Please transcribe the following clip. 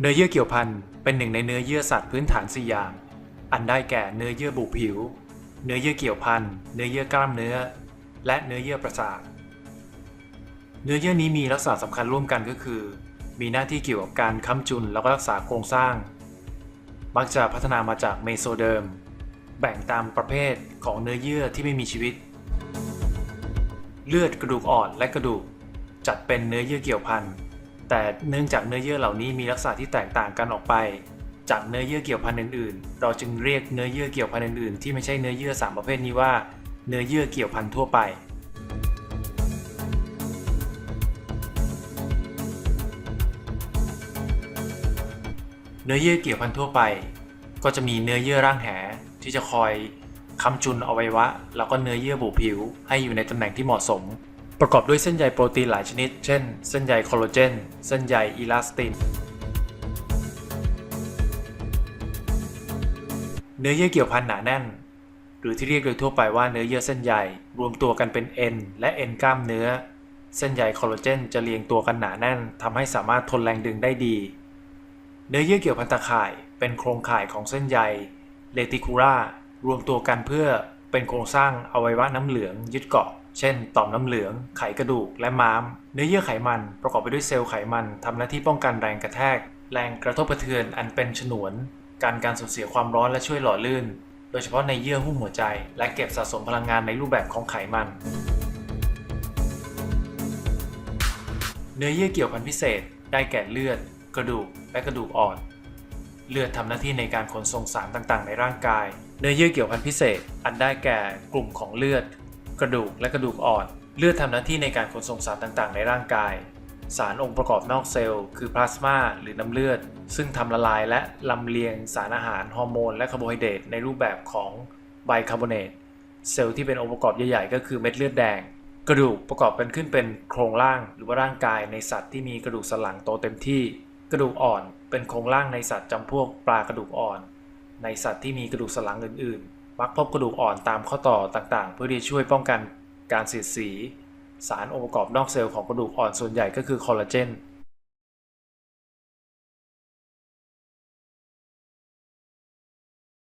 เนื้อเยื่อเกี่ยวพันเป็นหนึ่งในเนื้อเยื่อสัตว์พื้นฐานสี่อย่าง อันได้แก่เนื้อเยื่อบุผิว เนื้อเยื่อเกี่ยวพันเนื้อเยื่อกล้ามเนื้อ และเนื้อเยื่อประสาท เนื้อเยื่อนี้มีลักษณะสำคัญร่วมกันก็คือ มีหน้าที่เกี่ยวกับการค้ำจุนแล้วก็รักษาโครงสร้าง มักจะพัฒนามาจากเมโซเดิม แบ่งตามประเภทของเนื้อเยื่อที่ไม่มีชีวิต เลือดกระดูกอ่อนและกระดูกจัดเป็นเนื้อเยื่อเกี่ยวพัน แต่เนื่องจากเนื้อเยื่อเหล่านี้มีลักษณะที่แตกต่างกันออกไป จากเนื้อเยื่อเกี่ยวพันธุ์อื่นๆ เราจึงเรียกเนื้อเยื่อเกี่ยวพันธุ์อื่นๆที่ไม่ใช่เนื้อเยื่อสามประเภทนี้ว่า เนื้อเยื่อเกี่ยวพันธุ์ทั่วไปเนื้อเยื่อเกี่ยวพันธุ์ทั่วไป ก็จะมีเนื้อเยื่อร่างแหที่จะคอยค้ำจุนอวัยวะ แล้วก็เนื้อเยื่อบุผิวให้อยู่ในตำแหน่งที่เหมาะสม ประกอบด้วยเส้นใยโปรตีนหลายชนิด เช่น เส้นใยคอลลาเจน เส้นใยอีลาสติน เนื้อเยื่อเกี่ยวพันหนาแน่น หรือที่เรียกโดยทั่วไปว่าเนื้อเยื่อเส้นใยรวมตัวกันเป็นเอ็นและเอ็นกล้ามเนื้อ เส้นใยคอลลาเจนจะเรียงตัวกันหนาแน่นทำให้สามารถทนแรงดึงได้ดี เนื้อเยื่อเกี่ยวพันตะข่าย เป็นโครงข่ายของเส้นใยเลติคูล่ารวมตัวกันเพื่อเป็นโครงสร้างอวัยวะน้ำเหลืองยึดเกาะ เช่น ต่อมน้ำเหลือง ไขกระดูก และม้าม เนื้อเยื่อไขมันประกอบไปด้วยเซลล์ไขมันทำหน้าที่ป้องกันแรงกระแทก แรงกระทบกระเทือนอันเป็นฉนวน การการสูญเสียความร้อนและช่วยหล่อลื่น โดยเฉพาะในเยื่อหุ้มหัวใจ และเก็บสะสมพลังงานในรูปแบบของไขมัน เนื้อเยื่อเกี่ยวพันพิเศษ ได้แก่เลือด กระดูก และกระดูกอ่อน เลือดทำหน้าที่ในการขนส่งสารต่างๆ ในร่างกาย เนื้อเยื่อเกี่ยวพันพิเศษ อันได้แก่กลุ่มของเลือด กระดูกและกระดูกอ่อน เลือดทำหน้าที่ในการขนส่งสารต่างๆ ในร่างกาย สารองค์ประกอบนอกเซลล์คือพลาสมาหรือน้ำเลือด ซึ่งทำละลายและลำเลียงสารอาหาร ฮอร์โมน และคาร์โบไฮเดรตในรูปแบบของไบคาร์บอเนตเซลล์ที่เป็นองค์ประกอบใหญ่ๆ ก็คือเม็ดเลือดแดง กระดูกประกอบกันขึ้นเป็นโครงร่างหรือว่าร่างกายในสัตว์ที่มีกระดูกสันหลังโตเต็มที่ กระดูกอ่อนเป็นโครงร่างในสัตว์จำพวกปลากระดูกอ่อน ในสัตว์ที่มีกระดูกสันหลังอื่นๆ มักพบกระดูกอ่อนตามข้อต่อต่างๆ เพื่อที่ช่วยป้องกันการเสียดสี สารองค์ประกอบนอกเซลล์ของกระดูกอ่อนส่วนใหญ่ก็คือคอลลาเจน